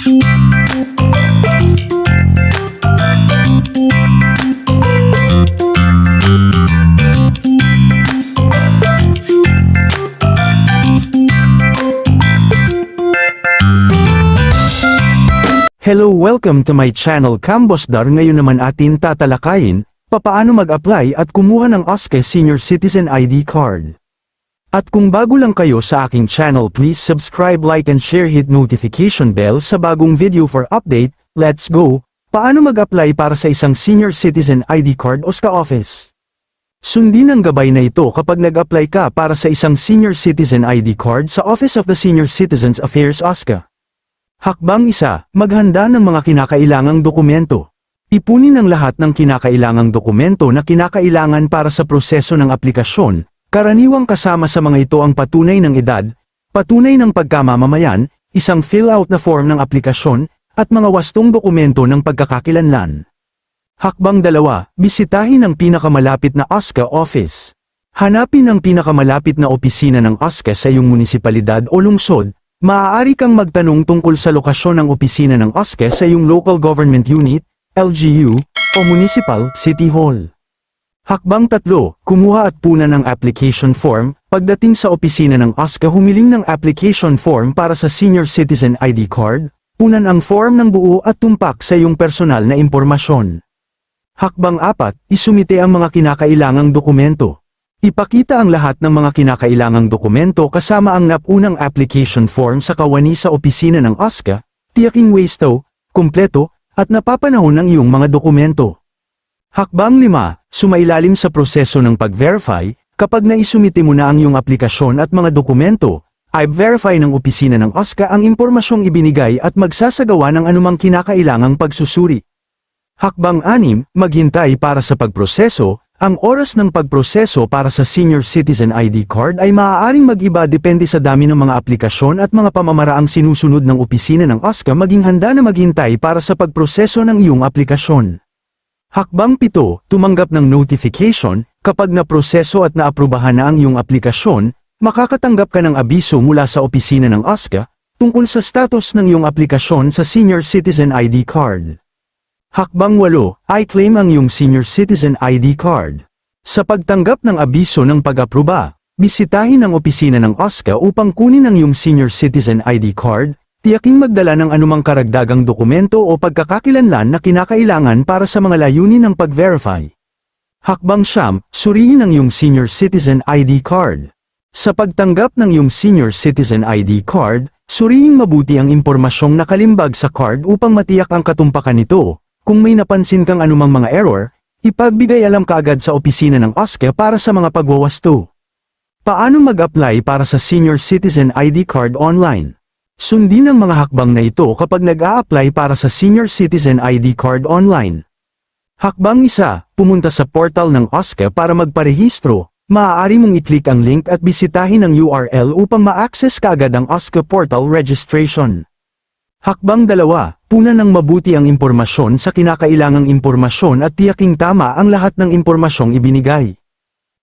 Hello welcome to my channel Cambosdar ngayon naman atin tatalakayin, papaano mag-apply at kumuha ng OSCE Senior Citizen ID Card. At kung bago lang kayo sa aking channel please subscribe like and share hit notification bell sa bagong video for update, let's go, paano mag-apply para sa isang Senior Citizen ID Card OSCA Office. Sundin ang gabay na ito kapag nag-apply ka para sa isang Senior Citizen ID Card sa Office of the Senior Citizens Affairs OSCA. Hakbang isa, maghanda ng mga kinakailangang dokumento. Ipunin ang lahat ng kinakailangang dokumento na kinakailangan para sa proseso ng aplikasyon, karaniwang kasama sa mga ito ang patunay ng edad, patunay ng pagkamamamayan, isang fill-out na form ng aplikasyon, at mga wastong dokumento ng pagkakakilanlan. Hakbang dalawa, bisitahin ang pinakamalapit na OSCA office. Hanapin ang pinakamalapit na opisina ng OSCA sa iyong munisipalidad o lungsod, Maaari kang magtanong tungkol sa lokasyon ng opisina ng OSCE sa iyong local government unit, LGU, o municipal city hall. Hakbang tatlo, kumuha at puna ng application form, pagdating sa opisina ng OSCE humiling ng application form para sa Senior Citizen ID Card, punan ang form ng buo at tumpak sa iyong personal na impormasyon. Hakbang apat, isumite ang mga kinakailangang dokumento. Ipakita ang lahat ng mga kinakailangang dokumento kasama ang napunang application form sa kawani sa opisina ng OSCA, tiyaking wasto, kumpleto, at napapanahon ng iyong mga dokumento. Hakbang 5, sumailalim sa proseso ng pag-verify, kapag naisumite mo na ang iyong aplikasyon at mga dokumento, ay verify ng opisina ng OSCA ang impormasyong ibinigay at magsasagawa ng anumang kinakailangang pagsusuri. Hakbang 6, maghintay para sa pagproseso, ang oras ng pagproseso para sa Senior Citizen ID Card ay maaaring mag-iba depende sa dami ng mga aplikasyon at mga pamamaraang sinusunod ng opisina ng OSCA maging handa na maghintay para sa pagproseso ng iyong aplikasyon. Hakbang 7, tumanggap ng notification, kapag naproseso at naaprubahan na ang iyong aplikasyon, makakatanggap ka ng abiso mula sa opisina ng OSCA, tungkol sa status ng iyong aplikasyon sa Senior Citizen ID Card. Hakbang 8, i-claim ang iyong Senior Citizen ID Card. Sa pagtanggap ng abiso ng pag-aproba, bisitahin ang opisina ng OSCA upang kunin ang iyong Senior Citizen ID Card, tiyaking magdala ng anumang karagdagang dokumento o pagkakakilanlan na kinakailangan para sa mga layunin ng pag-verify. Hakbang siyam, suriin ang iyong Senior Citizen ID Card. Sa pagtanggap ng iyong Senior Citizen ID Card, suriin mabuti ang impormasyong nakalimbag sa card upang matiyak ang katumpakan nito, kung may napansin kang anumang mga error, ipagbigay alam kaagad sa opisina ng OSCE para sa mga pagwawasto. Paano mag-apply para sa Senior Citizen ID Card online? Sundin ang mga hakbang na ito kapag nag-a-apply para sa Senior Citizen ID Card online. Hakbang isa, pumunta sa portal ng OSCE para magparehistro. Maaari mong i-click ang link at bisitahin ang URL upang ma-access kaagad ang OSCE portal registration. Hakbang dalawa, puna ng mabuti ang impormasyon sa kinakailangang impormasyon at tiyaking tama ang lahat ng impormasyong ibinigay.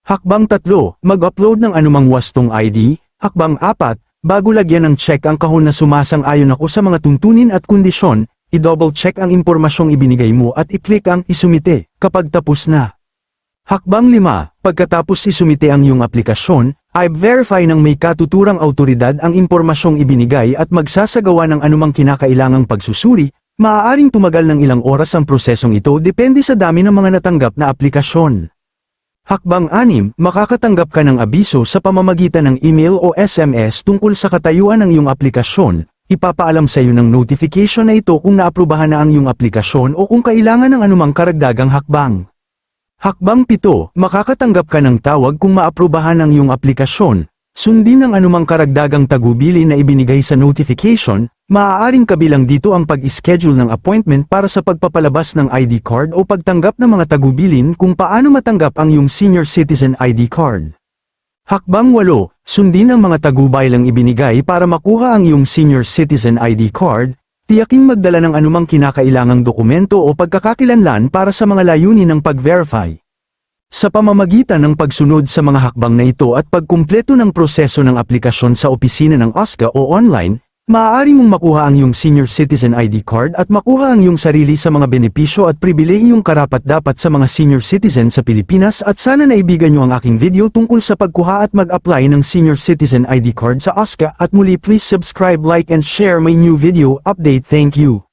Hakbang tatlo, mag-upload ng anumang wastong ID. Hakbang apat, bago lagyan ng check ang kahon na sumasang-ayon ako sa mga tuntunin at kondisyon, i-double check ang impormasyong ibinigay mo at i-click ang isumite kapag tapos na. Hakbang 5, pagkatapos isumite ang iyong aplikasyon, ay verify ng may katuturang autoridad ang impormasyong ibinigay at magsasagawa ng anumang kinakailangang pagsusuri, maaaring tumagal ng ilang oras ang prosesong ito depende sa dami ng mga natanggap na aplikasyon. Hakbang 6, makakatanggap ka ng abiso sa pamamagitan ng email o SMS tungkol sa katayuan ng iyong aplikasyon, ipapaalam sa iyo ng notification na ito kung naaprubahan na ang iyong aplikasyon o kung kailangan ng anumang karagdagang hakbang. Hakbang 7, makakatanggap ka ng tawag kung maaprubahan ang iyong aplikasyon. Sundin ang anumang karagdagang tagubili na ibinigay sa notification, maaaring kabilang dito ang pag-schedule ng appointment para sa pagpapalabas ng ID card o pagtanggap ng mga tagubilin kung paano matanggap ang iyong Senior Citizen ID card. Hakbang 8, sundin ang mga tagubaylang ibinigay para makuha ang iyong Senior Citizen ID card, Tiyaking magdala ng anumang kinakailangang dokumento o pagkakakilanlan para sa mga layunin ng pag-verify. Sa pamamagitan ng pagsunod sa mga hakbang na ito at pagkumpleto ng proseso ng aplikasyon sa opisina ng OSCA o online, Maaari mong makuha ang iyong Senior Citizen ID card at makuha ang iyong sarili sa mga benepisyo at pribilehiyong karapat-dapat sa mga senior citizen sa Pilipinas at sana naibigan niyo ang aking video tungkol sa pagkuha at mag-apply ng Senior Citizen ID card sa OSCA at muli please subscribe, like and share my new video update. Thank you.